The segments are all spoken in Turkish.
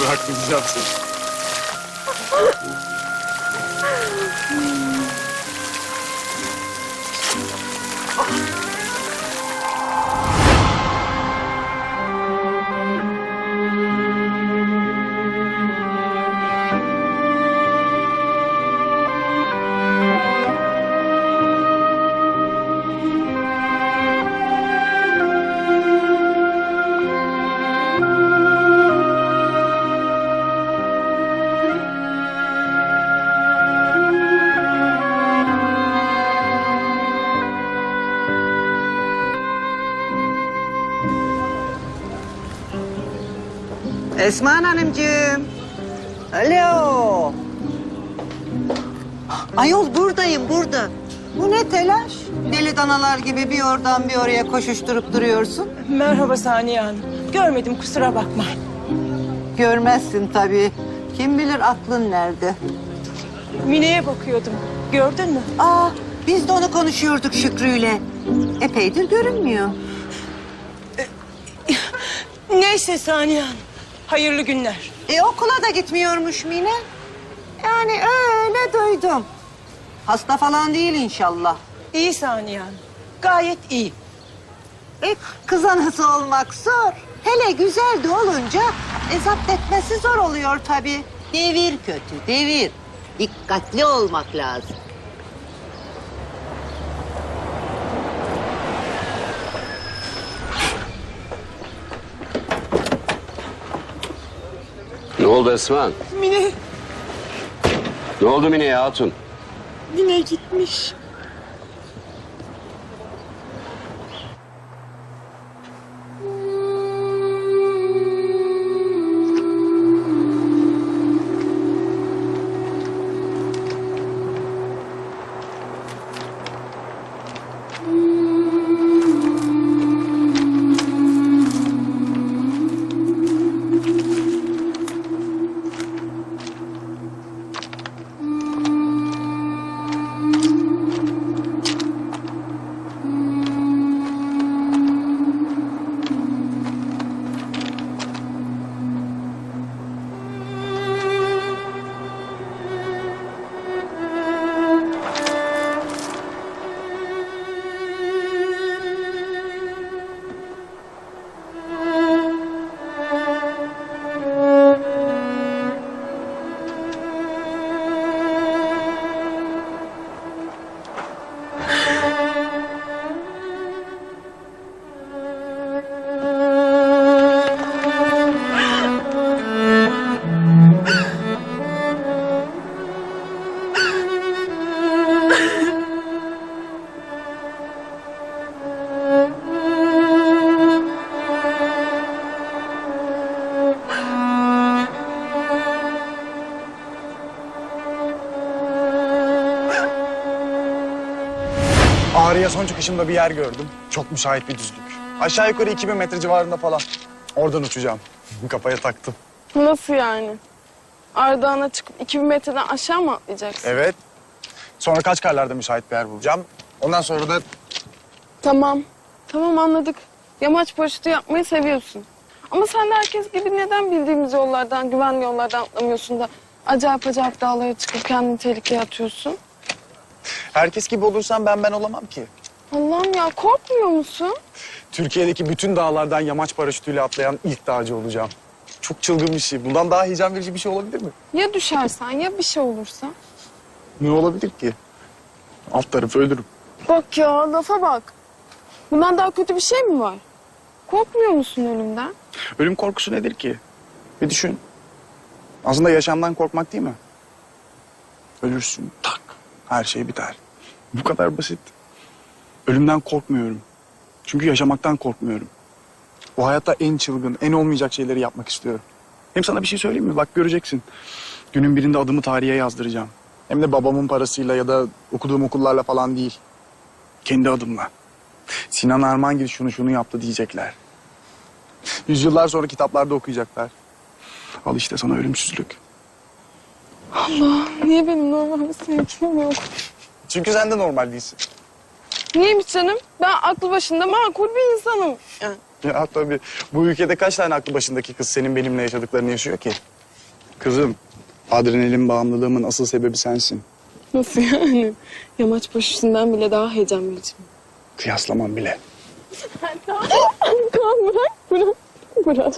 Bırakmayacağım seni. Esma Hanımcığım. Alo. Ayol buradayım burada. Bu ne telaş? Deli danalar gibi bir oradan bir oraya koşuşturup duruyorsun. Merhaba Saniye Hanım. Görmedim kusura bakma. Görmezsin tabii. Kim bilir aklın nerede? Mine'ye bakıyordum. Gördün mü? Aa, biz de onu konuşuyorduk Şükrü'yle. Epeydir görünmüyor. Neyse Saniye Hanım. Hayırlı günler. E okula da gitmiyormuş Mine. Yani öyle duydum. Hasta falan değil inşallah. İyi Saniye Hanım. Gayet iyi. E, kız anası olmak zor. Hele güzel de olunca e, zapt etmesi zor oluyor tabii. Devir kötü, devir. Dikkatli olmak lazım. Oldu Esma? Mine, Ne oldu Mine ya Hatun? Mine gitmiş. Ağrı'ya son çıkışımda bir yer gördüm. Çok müsait bir düzlük. Aşağı yukarı 2000 metre civarında falan. Oradan uçacağım. Kafaya taktım. Nasıl yani? Ardağına çıkıp 2000 metreden aşağı mı atlayacaksın? Evet. Sonra kaç karlarda müsait bir yer bulacağım. Ondan sonra da Tamam. Tamam anladık. Yamaç paraşütü yapmayı seviyorsun. Ama sen de herkes gibi neden bildiğimiz yollardan, güvenli yollardan atlamıyorsun da acayip acayip dağlara çıkıp kendini tehlikeye atıyorsun? Herkes gibi olursam ben ben olamam ki. Allah'ım ya korkmuyor musun? Türkiye'deki bütün dağlardan yamaç paraşütüyle atlayan ilk dağcı olacağım. Çok çılgın bir şey. Bundan daha heyecan verici bir şey olabilir mi? Ya düşersen ya bir şey olursa? Ne olabilir ki? Alt tarafı ölürüm. Bak ya lafa bak. Bundan daha kötü bir şey mi var? Korkmuyor musun ölümden? Ölüm korkusu nedir ki? Bir düşün. Aslında yaşamdan korkmak değil mi? Ölürsün. Her şey biter. Bu kadar basit. Ölümden korkmuyorum. Çünkü yaşamaktan korkmuyorum. Bu hayatta en çılgın, en olmayacak şeyleri yapmak istiyorum. Hem sana bir şey söyleyeyim mi? Bak göreceksin. Günün birinde adımı tarihe yazdıracağım. Hem de babamın parasıyla ya da okuduğum okullarla falan değil. Kendi adımla. Sinan Armangil şunu şunu yaptı diyecekler. Yüzyıllar sonra kitaplarda okuyacaklar. Al işte sana ölümsüzlük. Niye benim normal bir sevgilim yok? Çünkü sen de normal değilsin. Niyeymiş canım? Ben aklı başında makul bir insanım. Yani Ya tabii bu ülkede kaç tane aklı başındaki kız senin benimle yaşadıklarını yaşıyor ki? Kızım, adrenalin bağımlılığımın asıl sebebi sensin. Nasıl yani? Yamaç paraşütünden bile daha heyecan verici. Kıyaslamam bile. Kaan bırak, bırak, bırak.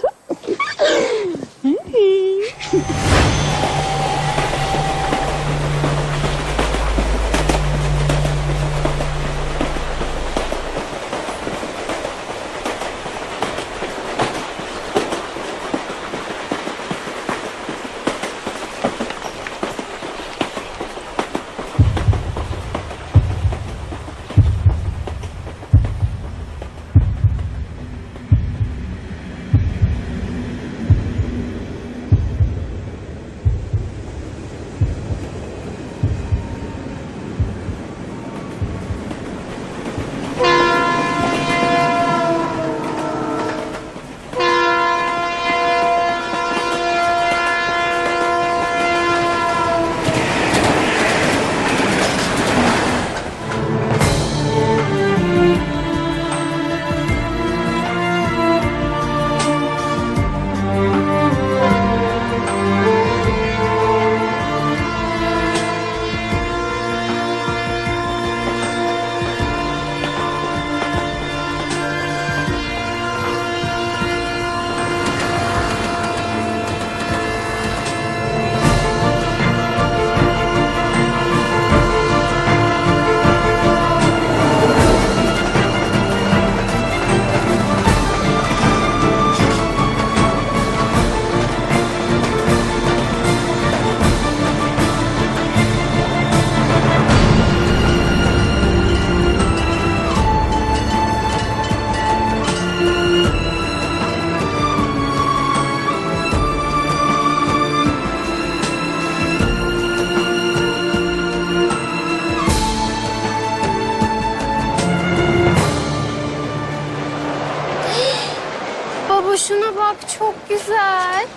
Bak çok güzel.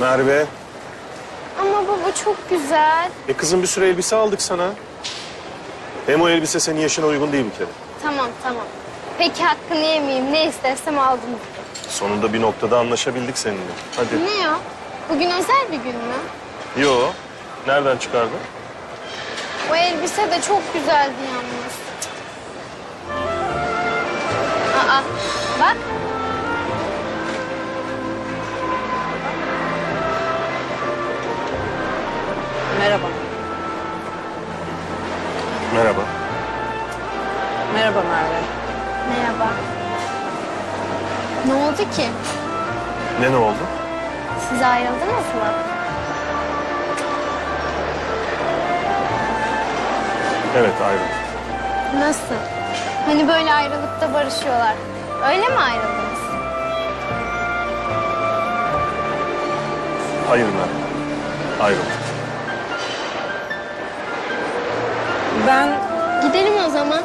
Merve. Ama baba çok güzel. E kızım bir sürü elbise aldık sana. Hem o elbise senin yaşına uygun değil bir kere. Tamam tamam. Peki hakkını yemeyeyim. Ne istersem aldım. Sonunda bir noktada anlaşabildik seninle. Hadi. Ne ya? Bugün özel bir gün mü? Yo. Nereden çıkardın? O elbise de çok güzeldi yalnız. Aa bak. Merhaba. Merhaba. Merhaba Merve. Merhaba. Ne oldu ki? Ne ne oldu? Siz ayrıldınız mı? Evet ayrıldık. Nasıl? Hani böyle ayrılıkta barışıyorlar. Öyle mi ayrıldınız? Hayır Merve. Ayrıldık. Ben Gidelim o zaman.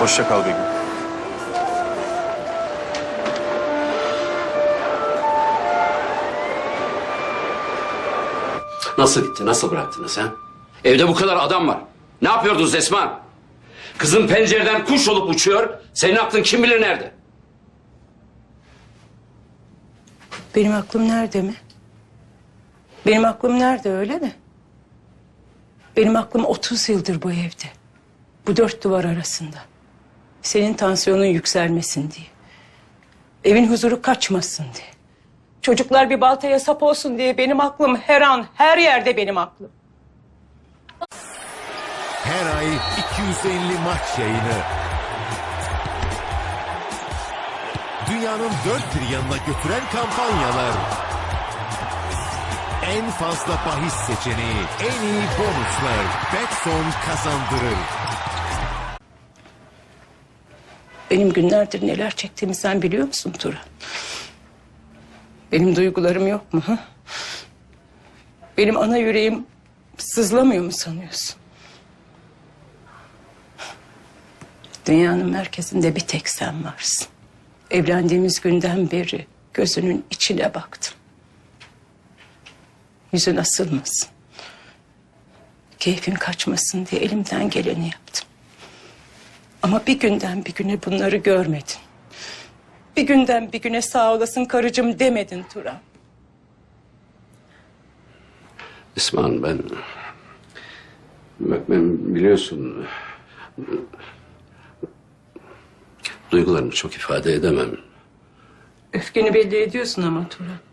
Hoşça kal Begüm. Nasıl gitti? Nasıl bıraktınız ha? Evde bu kadar adam var. Ne yapıyordunuz Esma? Kızın pencereden kuş olup uçuyor. Senin aklın kim bilir nerede? Benim aklım nerede mi? Benim aklım nerede öyle mi? Benim aklım 30 yıldır bu evde. Bu dört duvar arasında. Senin tansiyonun yükselmesin diye. Evin huzuru kaçmasın diye. Çocuklar bir baltaya sap olsun diye benim aklım her an her yerde benim aklım. Her ay 250 maç yayını. Dünyanın dört bir yanına götüren kampanyalar. En fazla bahis seçeneği, en iyi bonuslar. Betson kazandırır. Benim günlerdir neler çektiğimi sen biliyor musun Turan? Benim duygularım yok mu? Ha? Benim ana yüreğim sızlamıyor mu sanıyorsun? Dünyanın merkezinde bir tek sen varsın. Evlendiğimiz günden beri gözünün içine baktım. Yüzün asılmasın. Keyfin kaçmasın diye elimden geleni yaptım. Ama bir günden bir güne bunları görmedin. Bir günden bir güne sağ olasın karıcığım demedin Turan. Esma Hanım ben... Ben biliyorsun... Duygularımı çok ifade edemem. Öfkeni belli ediyorsun ama Turan.